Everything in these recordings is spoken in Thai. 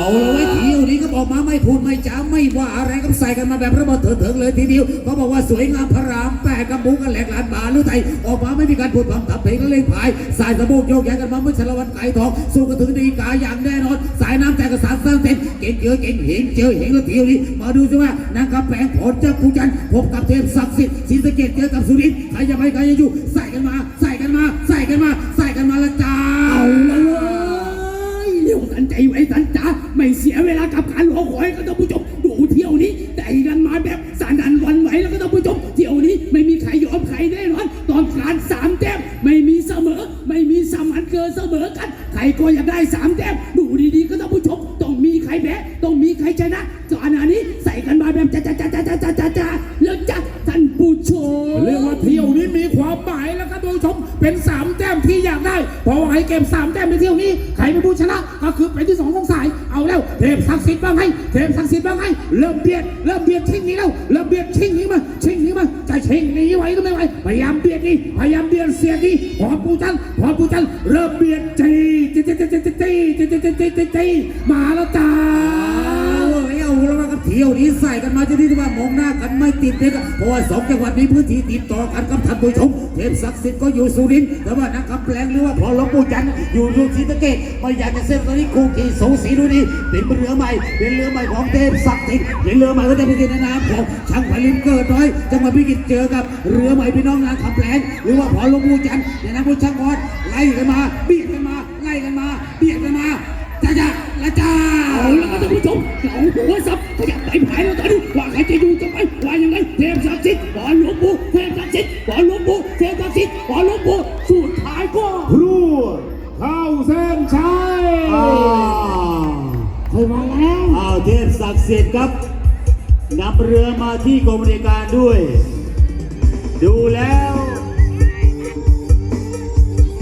เอาเลยไว้ทีนี้ก็บอกมาไม่พูดไม่จ้าไม่ว่าอะไรก็ใส่กันมาแบบระเบิดเถิดๆเลยทีเดียวเขาบอกว่าสวยงามพระรามแปดกับบุกกันแหลกหลานบาหรือไทยออกมาไม่มีการพูดความทับเพลงก็เล่นพาย สายสะโพกโยกย้ายกันมาเมื่อชลวันไก่ทองสู้กันถึงดีกาอย่างแน่นอน สายน้ำแต่กระสานสร้างเต็มเก่งเจอเก่งเหงเจอเหงแล้วทีนี้มาดูสิว่านางกำแพงผลเจ้าผู้จันพบกับเทพศักดิ์สิทธิ์ศรีสะเกดเจอกับสุรินทร์ใครจะไปใครจะอยู่ใส่กันมา ใส่กันมา ใส่กันมา ใส่กันมาละจ้า ใจไว้สันจ๋าไม่เสียเวลากับการรอคอยก็ต้องผู้ชมดูเที่ยวนี้แต่กันมาแบบสานันวันไหวแล้วก็ต้องผู้ชมเที่ยวนี้ไม่มีใครยอมใครแน่นอนตอนการสามแต้มไม่มีเสมอ ไม่มีสมันเกินเสมอกันใครก็อยากได้สามแต้มดูดีๆก็ต้องผู้ชมต้องมีใครแพ้ต้องมีใครชนะก่อนหน้านี้ใส่กันมาแบบจ้าจ้าจ้าจ้าจ้าจ้าจ้าแล้วจ้าท่านผู้ชมเรียกว่าเที่ยวนี้มีความหมายแล้วก็ผู้ชมเป็นสามแต้มากได้เพราะว่าให้เกมสามแต้มในเที่ยวนี้ใครเป็นผู้ชนะก็คือเป็นที่สองของสายเอาแล้วเทพศักดิ์สิทธิ์บ้างไงเทพศักดิ์สิทธิ์บ้างไงเริ่มเบียดเริ่มเบียดชิงนี้แล้วเริ่มเบียดชิงนี้มาชิงนี้มาจะชิงนี้ไหวก็ไม่ไหวพยายามเบียดนี่พยายามเบียดเสียดนี่พอปูจันพอปูจันเริ่มเบียดจีจีจีจีจีจีจีจีจีจีจีมาแล้วจ้า เที่ยวนี้ใส่กันมาจะที่ว่ามองหน้ากันไม่ติดเลยครับเพราะว่าสองจังหวัดนี้พื้นที่ติดต่อกันกับท่านผู้ชมเทพศักดิ์สิทธิ์ก็อยู่สุรินทร์แต่ว่านักกำแพงหรือว่าพอหลวงปู่จันทร์อยู่อยู่ศรีสะเกษไม่อยากจะเส้นตอนนี้คู่ขี่สูสีดูดีเป็นเรือใหม่เป็นเรือใหม่ของเทพศักดิ์สิทธิ์เป็นเรือใหม่ก็จะไปกินในน้ำของช่างผลิตเกิดน้อยจังหวัดพิจิตรเจอกับเรือใหม่พี่น้องนางคำแพงหรือว่าพอหลวงปู่จันทร์ในน้ำพุช่างวอดไล่กันมาเบียดกันมาไล่กันมาเบียดกันมา จาละจาแล้วก็ท่านผู้ชมเอาหัวซับขยั大家来打！好啦，我哋會做老和尚，佢入底牌啦，等話係就要咁樣，話人哋踢十節，話老母踢十節，話老母踢十節，話老母สุดท้ายก็รูดเข้าเส้นชัยเคยมาแล้วอาเทพศักดิ์สิทธิ์ครับนับเรือมาที่กรมบริการด้วย ดูแล้ว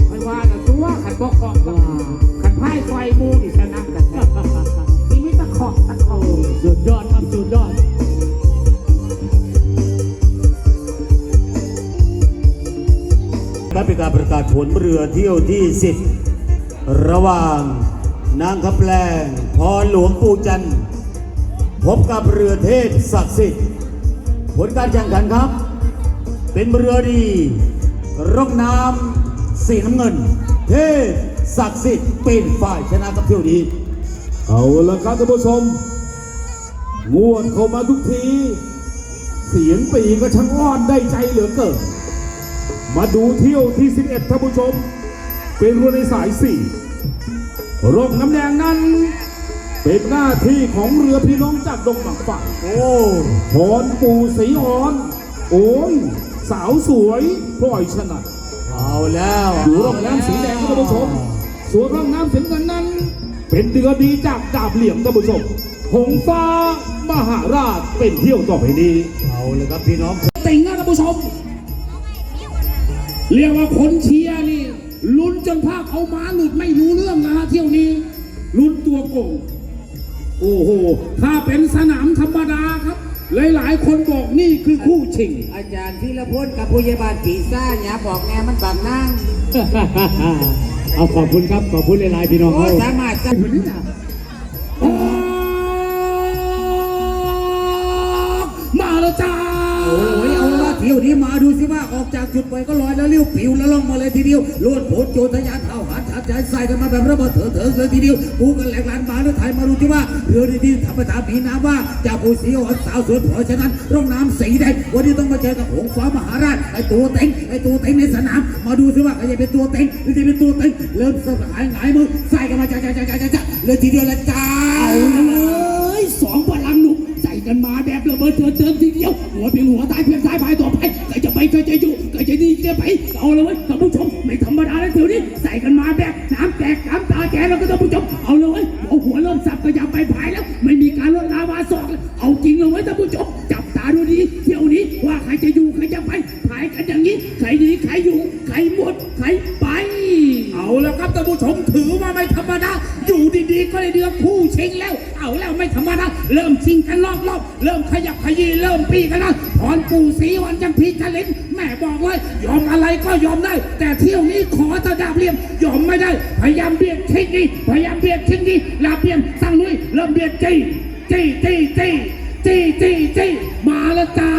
ใครว่าแต่ตัวขันบอกของ ขันไฟมูนี่ชนะกันนี่ไม่ตะขอกตะขอกสุดยอดครับสุดยอดครับเป็นการประกาศผลเรือเที่ยวที่ 10 ระหว่างนางคำแปลงพรหลวงปู่จันทร์พบกับเรือเทพศักดิ์สิทธิ์ผลการแข่งขันครับ เป็นเรือดีร่องน้ำสีน้ำเงิน เทพ ศักดิ์สิทธิ์เป็นฝ่ายชนะกับเที่ยวนี้เอาละครับท่านผู้ชมงวดเข้ามาทุกที เสียงปีก็ช่างอ้อนได้ใจเหลือเกินมาดูเที่ยวที่ 11ท่านผู้ชม เป็นเรือในสาย 4ร่มน้ำแดงนั้น เป็นหน้าที่ของเรือพี่น้องจากดงหมักฝั่งโอ้พรปูสีอ่อน โอ้ย สาวสวยพลอยชนะเอาแล้วอยู่ร่องน้ำสีแดงท่านผู้ชม ส่วนร่องน้ำสีเงินนั้น เป็นเดือดีจากดาบเหลี่ยมท่านผู้ชมหงฟ้ามหาราชเป็นเที่ยวต่อไปนี้เอาเลยครับพี่น้องติงนะท่านผู้ชม เรียกว่าคนเชียร์นี่ลุ้นจนภาคเขาม้าหลุดไม่รู้เรื่องนะฮะเที่ยวนี้ลุ้นตัวโกงโอ้โห ถ้าเป็นสนามธรรมดาครับ หลายๆ คนบอกนี่คือคู่ชิง อาจารย์ธีรพลกับผู้ใหญ่บ้านปีซ่าหยาบอกแม่มันบังนั่ง เอาขอบคุณครับ ขอบคุณหลายๆพี่น้องโอ้เขาสามารถจะมาแล้วจ้าโอ้ยเอาละเที่ยวนี้มาดูสิว่าออกจากจุดไปก็ลอยแล้วเลี้ยวปิวแล้วล่องมาเลยทีเดียวลวดโผล่โจรทะยานเท้าหันชัด ใจใส่กันมาแบบระเบิดเถิดเถิงเลยทีเดียวกูกันแหลกลานมาแล้วไทยมาดูที่ว่าเรือดีๆธรรมดามีน้ำว่าจากผู้สีอ่อนสาวสวยเพราะฉะนั้นร่องน้ำสีแดงวันนี้ต้องมาเจอกับหงฟ้ามหาราชไอตัวเต็งไอตัวเต็งในสนาม มาดูสิว่าใครจะเป็นตัวเต็งหรือจะเป็นตัวเต็งเริ่มสลายหงายมือใส่กันมาจ้าจ้าจ้าจ้าจ้าเลยทีเดียวละจ้าเอาเลยสองพลังหนุ่มใส่กันมาแบบระเบิดเถิดเติมทีเดียวหัวเพียงหัวตายเพียงซ้ายพายต่อไปใครจะไปใครจะอยู่ ใครจะดีจะไปเอาเลยเว้ยท่านผู้ชมไม่ธรรมดาแล้วเดี๋ยวนี้ใส่กันมาแบบน้ำแตกน้ำตาแกแล้วก็ท่านผู้ชมเอาเลยเว้ยเอาหัวเริ่มสับก็อย่าไปพายแล้ว ไม่มีการลดลาวาสอกแล้วเอาจริงเลยเว้ยท่านผู้ชมจับตาดูดีเที่ยวนี้ว่าใครจะอยู่ใครจะไปพายกันอย่างนี้ใครดีใครอยู่ใครหมดใครไป เอาแล้วครับท่านผู้ชมถือว่าไม่ธรรมดาอยู่ดีๆก็ได้เดือคู่ชิงแล้ว เอาแล้วไม่ธรรมดาเริ่มชิงกันรอบๆเริ่มขยับขยี้เริ่มปีกันแล้วพรปู่ศรีวันจังพีทะลิน ม่บอกเลยยอมอะไรก็ยอมได้ แต่เที่ยวนี้ขอจะดาบเลียมยอมไม่ได้ พยายามเบียดทิ้งนี้พยายามเบียดทิ้งนี้ลาเบียมสั่งลุยเริ่มเบียดจี้จี้จี้จี้จี้จี้จี้ มาแล้วจ้า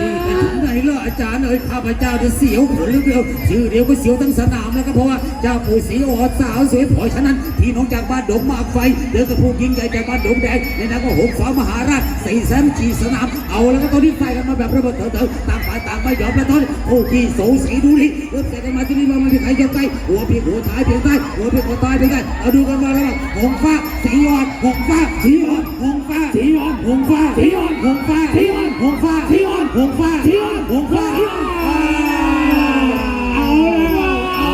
นี่ไปถึงไหนล่ะอาจารย์เอ้ยข้าพเจ้าจะเสียวขนเดียวชื่อเดียวก็เสียวทั้งสนามแล้วก็เพราะว่าเจ้าปู่ศรีออดสาวสวยเพราะฉะนั้นพี่น้องจากบ้านดงมาไฟเดินกับผู้ยิ่งใหญ่จากบ้านดงแดงในนั้นก็หงฟ้ามหาราชสี่แสนจีสนามเอาแล้วก็ตอนนี้ไฟกันมาแบบระเบิดเถิดต่างฝ่ายต่างไม่ยอมแล้วตอนนี้ผู้พี่สูสีดูดิเริ่มเตะกันมาที่นี่ว่ามันมีใครยอมใกล้หัวพี่หัวท้ายเพียงใต้หัวพี่หัวตายเพียงใต้เอาดูกันมาแล้วว่าหงฟ้าสีออดหงฟ้าสีออดหงฟ้าสีออดหงฟ้าสีออดหงฟ้าสีออดหงฟ้าสีออดหงฟ้าสีออดหงฟ้าเอาแล้วเอา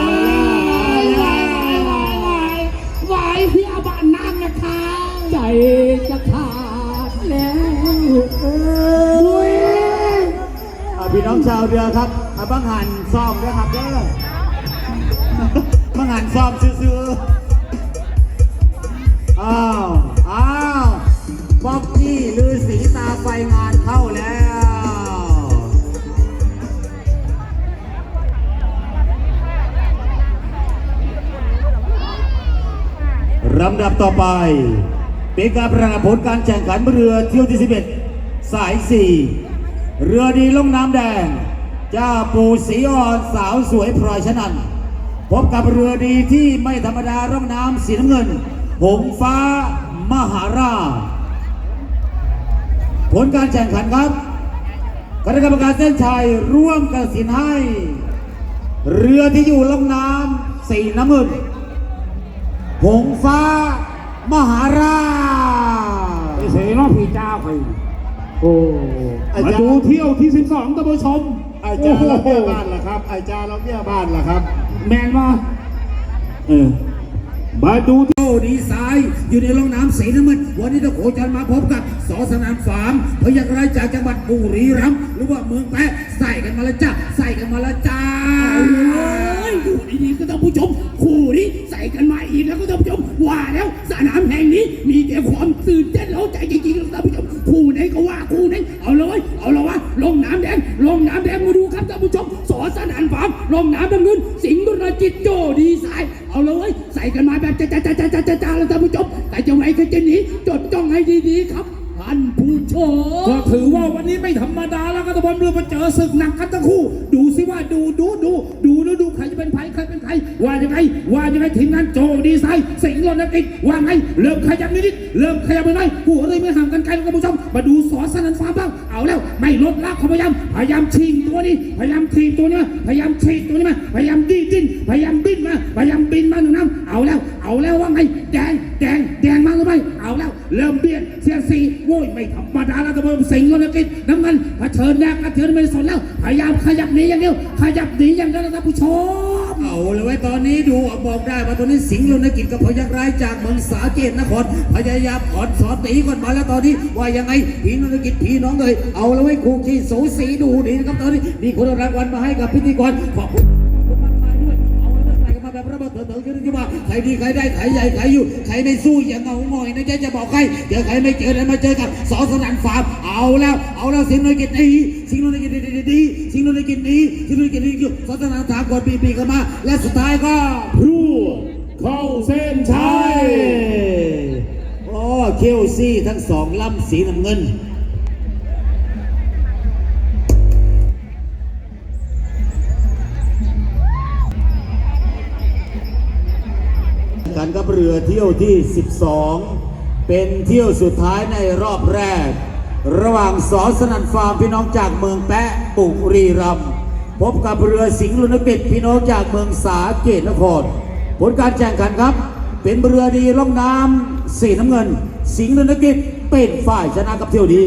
แล้วไหวเพียบ้านน้ำนะคะใจจะขาดแล้วเอออ่าพี่น้องชาวเรือครับอาบังหันซ่อมด้วยครับเด้อบังหันซ่อมซื้ออ้าว อ้าว ป๊อกกี้ลือสีตาไฟงาน ลำดับต่อไป เป็นการประกาศผลการแข่งขันเรือเที่ยวที่ 11 สาย 4 เรือดีลงน้ำแดงเจ้าปูสีอ่อนสาวสวยพลอยชนันพบกับเรือดีที่ไม่ธรรมดาร่องน้ำสีน้ำเงิน หงฟ้ามหาราชผลการแข่งขันครับคณะกรรมการเส้นชัยร่วมกันสินให้ เรือที่อยู่ล่องน้ำสีน้ำเงิน หงฟ้า มหาราชไอ้เสน้องพี่เจ้าไปโอ้อามาจารดูย์เที่ยวที่ 12ท่านผู้ชมอาจารย์เราเบี้ยบ้านล่ะครับ อาจารย์เราเบี้ยบ้านล่ะครับ แมนมาเออมาดูโอ้ดีไซน์อยู่ในร่องน้ำสีน้ำเงินวันนี้ต้องโคจรมาพบกับสอสนามฟาร์มพยักไรจากจังหวัดบุรีรัมย์หรือว่าเมืองแปะใส่กันมาแล้วจ้าใส่กันมาแล้วจ้าเอยดูดีๆก็ต้องผู้ชมคู่นี้ใส่กันมาอีกแล้วก็ต้องผู้ชมว่าแล้วสนามแห่งนี้ มีแต่ความตื่นเต้นเร้าใจจริงๆแล้วท่านผู้ชมคู่ไหนก็ว่าคู่ไหนเอาเลยเอาละวะลงน้ำแดงลงน้ำแดงมาดูครับท่านผู้ชมสอสนานฟาร์มลงน้ำน้ำเงินสิงห์บุรจิตโจดีไซน์เอาเลยใส่กันมาแบบจ้าจ้าจ้าจ้าจ้าจ้าแล้วท่านผู้ชมแต่จะไหนก็จะหนีจดจ้องให้ดีๆครับท่านผู้ชมก็ถือว่าวันนี้ไม่ธรรมดาแล้วก็ตะบอลเรือมาเจอศึกหนักกันทั้งคู่ ดูสิว่าดูดูดู ไงว่ายังไงทีมงานโจดีไซน์สิงห์รณกิดว่าไงเริ่มขยับนิดๆเริ่มขยับไปหน่อยหัวเลยไม่ห่างกันไกลคุณผู้ชมมาดูสอสนันฟ้าบ้าง เอาแล้ว ไม่ลดละเขาพยายาม พยายามชิงตัวนี้ พยายามทีบตัวนี้มาพยายามฉีกตัวนี้มา พยายามดิ้นดิ้นพยายามดิ้นมา พยายามบินมาหนึ่งน้ำเอาแล้ว เอาแล้วว่าไง แดง แดง แดงมาหรือไม่เอาแล้ว เริ่มเบียดเสียสีโว้ยไม่ธรรมดาแล้วตะบนสิงห์รณกิจน้ำมันเผชิญแดงกระเทือนไม่สนแล้ว พยายามขยับหนีอย่างเดียว ขยับหนีอย่างเดียวนะท่านผู้ชมเอาเลยไว้ตอนนี้ดูบอกได้ว่าตอนนี้สิงห์รณกิจกับพยักร้ายจากเมืองสาเกตนคร พยายามขอนสอนตีก่อนมาแล้วตอนนี้ว่ายังไงพี่รณกิจพี่น้องเลยเอาเลยไว้คู่ขี้สูสีดูดีนะครับตอนนี้มีคนรางวัลมาให้กับพิธีกรขอบคุณมากมายด้วยเอาเลยใส่กันมาแบบระเบิดเถิดเถิดขึ้นที่ว่าใครดีใครได้ใครใหญ่ใครอยู่ใครไม่สู้อย่างเงาหงอยนะจ๊ะจะบอกใครเจอใครไม่เจอเลยมาเจอกับสอสนันฟาร์มเอาแล้วเอาแล้วสิงห์รณกิจดีสิงห์รณกิจดีดีดีสิงห์รณกิจดีสิงห์รณกิจดีอยู่สอสนันถามกดปีปีกันมาและสุดท้ายก็พรูเข้าเส้นชัยโอ้เคลซี่ทั้งสองลำสีน้ำเงิน เรือเที่ยวที่ 12 เป็นเที่ยวสุดท้ายในรอบแรก ระหว่างสอสนันฟาร์มพี่น้องจากเมืองแปะปุรีรัมพบกับเรือสิงห์ลุนกิจพี่น้องจากเมืองสาเกตนคร ผลการแข่งขันครับ เป็นเรือดีล่องน้ำสีน้ำเงิน สิงห์ลุนกิจเป็นฝ่ายชนะกับเที่ยวนี้